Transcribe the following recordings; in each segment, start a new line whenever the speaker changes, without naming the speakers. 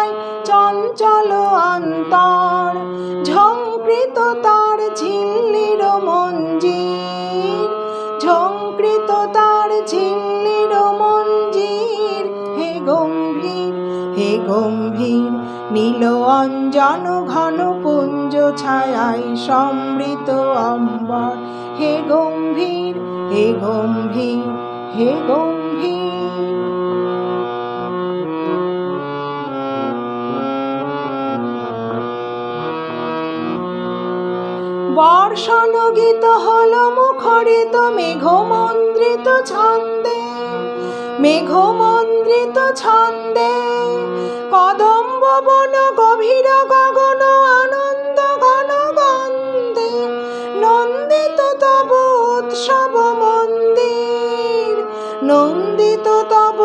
কায় চঞ্চল অন্তর। ঝংকৃত তার ঝিল্লির মঞ্জির। ঝংকৃত তার ঝিল্লির মঞ্জির। হে গম্ভীর হে গম্ভীর, নীল অঞ্জন ঘন পুঞ্জ ছায়ায় সমৃত অম্বর। হে গম্ভীর হে গম্ভীর হে গম্ভীর। বর্ষণ গীত হল মুখরিত মেঘমন্দ্রিত ছন্দে মেঘমন্দ্রিত ছন্দে। কদম্ব বন গভীর গগন আনন্দ ঘন গন্ধে, নন্দিত তব উৎসব মন্দির, নন্দিত তব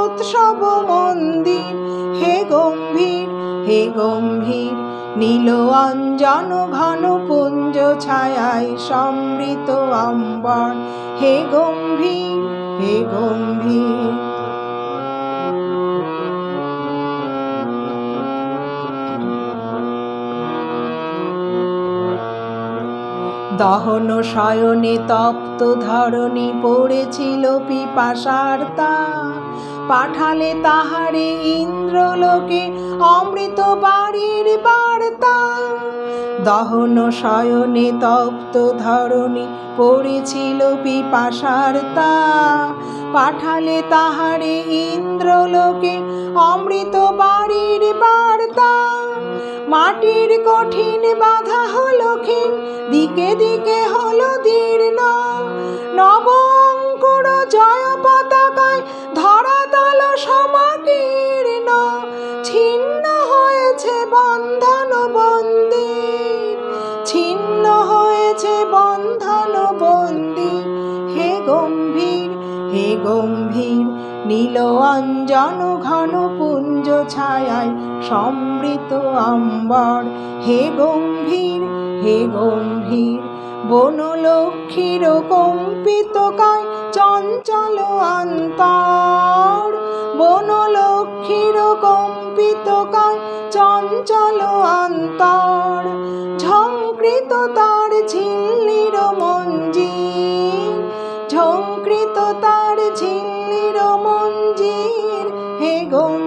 উৎসব মন্দির। হে গম্ভীর হে গম্ভীর, নীল অঞ্জন ঘন ছায়ায় সমৃত অম্বর হে গম্ভীর হে গম্ভীর। দহন শয়নে তপ্ত ধরণী পড়েছিল পিপাসার তা পাঠালে তাহারে ইন্দ্রলোকে অমৃত বাড়ির বার্তা দহন শয়নে তপ্ত ধরণী পড়েছিল পিপাসার তা। পাঠালে তাহারে ইন্দ্রলোকে অমৃত বাড়ির বার্তা। মাটির কঠিন বাধা হলো দিকে দিকে হলো দীর্ণ। নব গম্ভীর নীল অঞ্জন ঘন পুঞ্জ ছায়ায় সমৃত অম্বর হে গম্ভীর হে গম্ভীর, বনলক্ষ্মীর কম্পিত কায় চঞ্চল অন্তর। বনলক্ষ্মীর কম্পিত কায় চঞ্চল অন্তর। ঝঙ্কৃত তার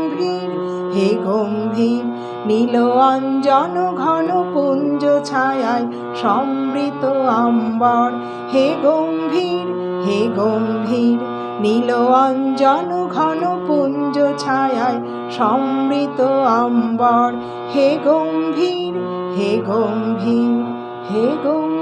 গম্ভীর, হে গম্ভীর, নীল অঞ্জন ঘন পুঞ্জ ছায়ায় সমৃত অম্বর হে গম্ভীর হে গম্ভীর, নীল অঞ্জন ঘন পুঞ্জ ছায়ায় সমৃত অম্বর হে গম্ভীর হে গম্ভীর হে গম্ভীর।